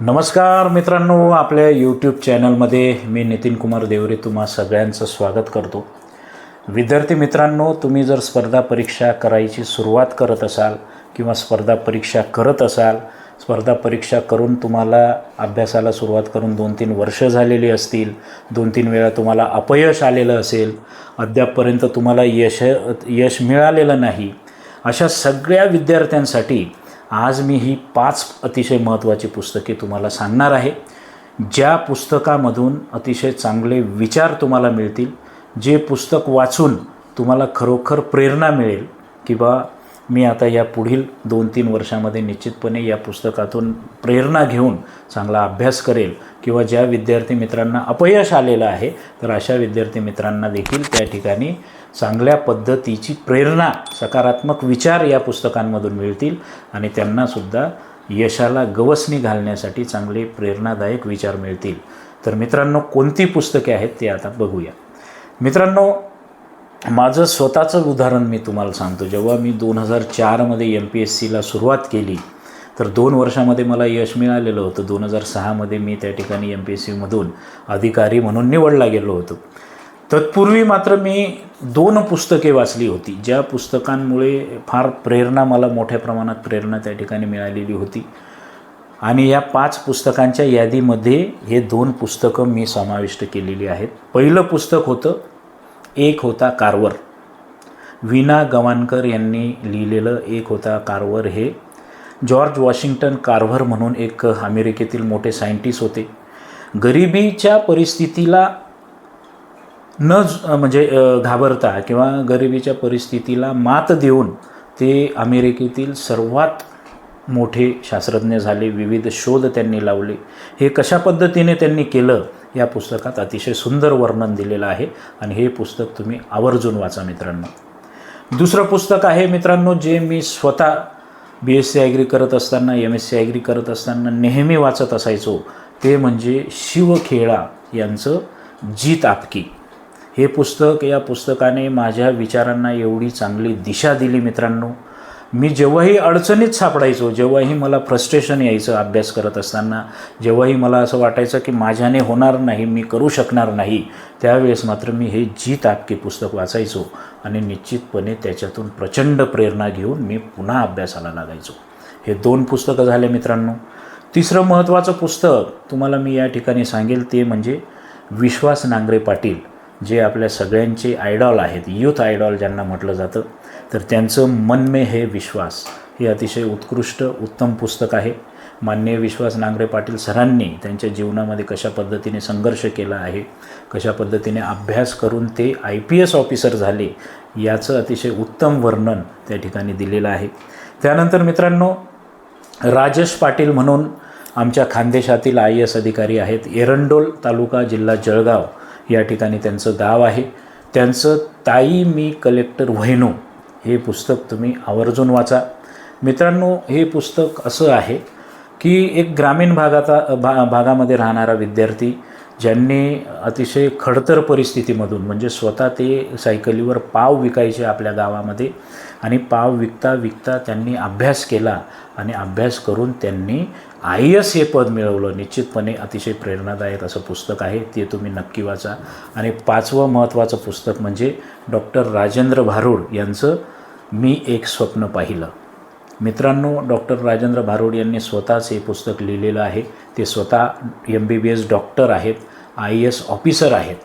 नमस्कार मित्रांनो आपल्या यूट्यूब चॅनलमध्ये मी नितीन कुमार देवरे तुम्हा सगळ्यांचं स्वागत करतो. विद्यार्थी मित्रांनो तुम्ही जर स्पर्धा परीक्षा करायची सुरुवात करत असाल किंवा स्पर्धा परीक्षा करत असाल स्पर्धा परीक्षा करून तुम्हाला अभ्यासाला सुरुवात करून दोन तीन वर्ष झालेली असतील दोन तीन वेळा तुम्हाला अपयश आलेलं असेल अद्यापपर्यंत तुम्हाला यश यश मिळालेलं नाही अशा सगळ्या विद्यार्थ्यांसाठी आज मी ही पाच अतिशय महत्त्वाची पुस्तके तुम्हाला सांगणार आहे. ज्या पुस्तकामधून अतिशय चांगले विचार तुम्हाला मिळतील जे पुस्तक वाचून तुम्हाला खरोखर प्रेरणा मिळेल किंवा मी आता या पुढील दोन तीन वर्षामध्ये निश्चितपणे या पुस्तकातून प्रेरणा घेऊन चांगला अभ्यास करेल किंवा ज्या विद्यार्थी मित्रांना अपयश आलेलं आहे तर अशा विद्यार्थी मित्रांना देखील त्या ठिकाणी चांगल्या पद्धतीची प्रेरणा सकारात्मक विचार या पुस्तकांमधून मिळतील आणि त्यांनासुद्धा यशाला गवसणी घालण्यासाठी चांगले प्रेरणादायक विचार मिळतील. तर मित्रांनो कोणती पुस्तके आहेत ते आता बघूया. मित्रांनो माझं स्वतःचं उदाहरण मी तुम्हाला सांगतो. जेव्हा मी दोन हजार चारमध्ये एम पी एस सीला सुरुवात केली तर दोन वर्षामध्ये मला यश मिळालेलं होतं. दोन हजार सहामध्ये मी त्या ठिकाणी एम पी एस सीमधून अधिकारी म्हणून निवडला गेलो होतो. तत्पूर्वी मात्र मी दोन पुस्तके वाचली होती ज्या पुस्तकांमुळे फार प्रेरणा मला मोठ्या प्रमाणात प्रेरणा त्या ठिकाणी मिळालेली होती. आणि या पाच पुस्तकांच्या यादीमध्ये हे दोन पुस्तकं मी समाविष्ट केलेली आहेत. पहिलं पुस्तक होतं एक होता कारवर. विना गवानकर यांनी लिहिलेलं एक होता कारवर हे. जॉर्ज वॉशिंग्टन कार्व्हर म्हणून एक अमेरिकेतील मोठे सायंटिस्ट होते. गरिबीच्या परिस्थितीला न ज- म्हणजे घाबरता किंवा गरिबीच्या परिस्थितीला मात देऊन ते अमेरिकेतील सर्वात मोठे शास्त्रज्ञ झाले विविध शोध त्यांनी लावले. हे कशा पद्धतीने त्यांनी केलं या पुस्तकात अतिशय सुंदर वर्णन दिलेलं आहे आणि हे पुस्तक तुम्ही आवर्जून वाचा मित्रांनो. दुसरं पुस्तक आहे मित्रांनो जे मी स्वतः बी एस सी ॲग्री करत असताना एम एस सी ॲग्री करत असताना नेहमी वाचत असायचो ते म्हणजे शिवखेळा यांचं जीत आपकी. हे पुस्तक या पुस्तकाने माझ्या विचारांना एवढी चांगली दिशा दिली मित्रांनो. मी जेव्हाही अडचणीत सापडायचो जेव्हाही मला फ्रस्ट्रेशन यायचं अभ्यास करत असताना जेव्हाही मला असं वाटायचं की माझ्याने होणार नाही मी करू शकणार नाही त्यावेळेस मात्र मी हे जीत आपके पुस्तक वाचायचो आणि निश्चितपणे त्याच्यातून प्रचंड प्रेरणा घेऊन मी पुन्हा अभ्यासाला लागायचो. हे दोन पुस्तकं झाले मित्रांनो. तिसरं महत्त्वाचं पुस्तक तुम्हाला मी या ठिकाणी सांगेल ते म्हणजे विश्वास नांगरे पाटील. जे आपल्या सगळ्यांचे आयडॉल आहेत यूथ आयडॉल ज्यांना म्हटलं जातं तर त्यांचं मन में हे विश्वास हे अतिशय उत्कृष्ट उत्तम पुस्तक आहे. माननीय विश्वास नांगरे पाटील सरांनी त्यांच्या जीवनामध्ये कशा पद्धतीने संघर्ष केला आहे कशा पद्धतीने अभ्यास करून ते आय पी एस ऑफिसर झाले याचं अतिशय उत्तम वर्णन त्या ठिकाणी दिलेलं आहे. त्यानंतर मित्रांनो राजेश पाटील म्हणून आमच्या खानदेशातील आय एस अधिकारी आहेत एरंडोल तालुका जिल्हा जळगाव. या ठिकाणी त्यांचं गाव आहे. त्यांचं ताई मी कलेक्टर व्हैनो हे पुस्तक तुम्ही आवर्जून वाचा. मित्रांनो हे पुस्तक असं आहे की एक ग्रामीण भागाचा भा भागामध्ये राहणारा विद्यार्थी ज्यांनी अतिशय खडतर परिस्थितीमधून म्हणजे स्वतः ते सायकलीवर पाव विकायचे आपल्या गावामध्ये आणि पाव विकता विकता त्यांनी अभ्यास केला आणि अभ्यास करून त्यांनी आय एस हे पद मिळवलं निश्चितपणे अतिशय प्रेरणादायक असं पुस्तक आहे ते तुम्ही नक्की वाचा. आणि पाचवं महत्त्वाचं पुस्तक म्हणजे डॉक्टर राजेंद्र भारूड यांचं मी एक स्वप्न पाहिलं. मित्रांनो डॉक्टर राजेंद्र भारूड यांनी स्वतःच हे पुस्तक लिहिलेलं आहे. ते स्वतः M B B S doctor आहेत आय एस ऑफिसर आहेत.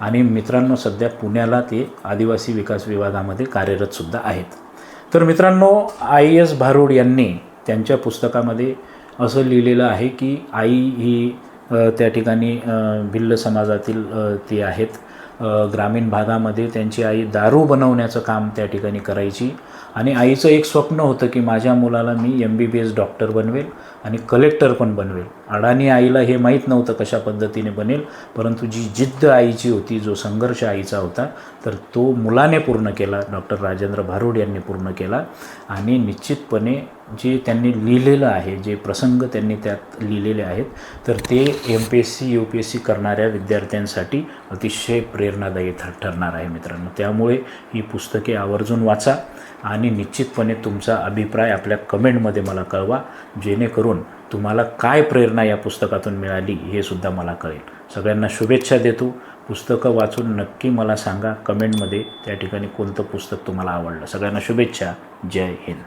आणि मित्रांनो सध्या पुण्याला ते आदिवासी विकास विभागामध्ये कार्यरतसुद्धा आहेत. तर मित्रांनो आय एस भारूड यांनी त्यांच्या पुस्तकामध्ये असं लिहिलेलं आहे की आई ही त्या ठिकाणी भिल्ल समाजातील ती आहेत. ग्रामीण भागामध्ये त्यांची आई दारू बनवण्याचं काम त्या ठिकाणी करायची. आणि आईचं एक स्वप्न होतं की माझ्या मुलाला मी M B B S doctor बनवेल आणि कलेक्टर पण बनवेल. अडाणी आईला हे माहीत नव्हतं कशा पद्धतीने बनेल परंतु जी जिद्द आईची होती जो संघर्ष आईचा होता तर तो मुलाने पूर्ण केला डॉक्टर राजेंद्र भारूड यांनी पूर्ण केला. आणि निश्चितपणे जे त्यांनी लिहिलेलं आहे जे प्रसंग त्यांनी त्यात लिहिलेले आहेत तर ते M P S C U P S C करणाऱ्या विद्यार्थ्यांसाठी अतिशय प्रेरणादायी ठर ठरणार आहे मित्रांनो. त्यामुळे ही पुस्तके आवर्जून वाचा आणि निश्चितपणे तुमचा अभिप्राय आपल्या कमेंटमध्ये मला कळवा. जेणेकरून तुम्हाला काय प्रेरणा या पुस्तकातून मिळाली हे सुद्धा मला कळेल. सगळ्यांना शुभेच्छा देतो. पुस्तकं वाचून नक्की मला सांगा. कमेंटमध्ये त्या ठिकाणी कोणतं पुस्तक तुम्हाला आवडलं. सगळ्यांना शुभेच्छा. जय हिंद.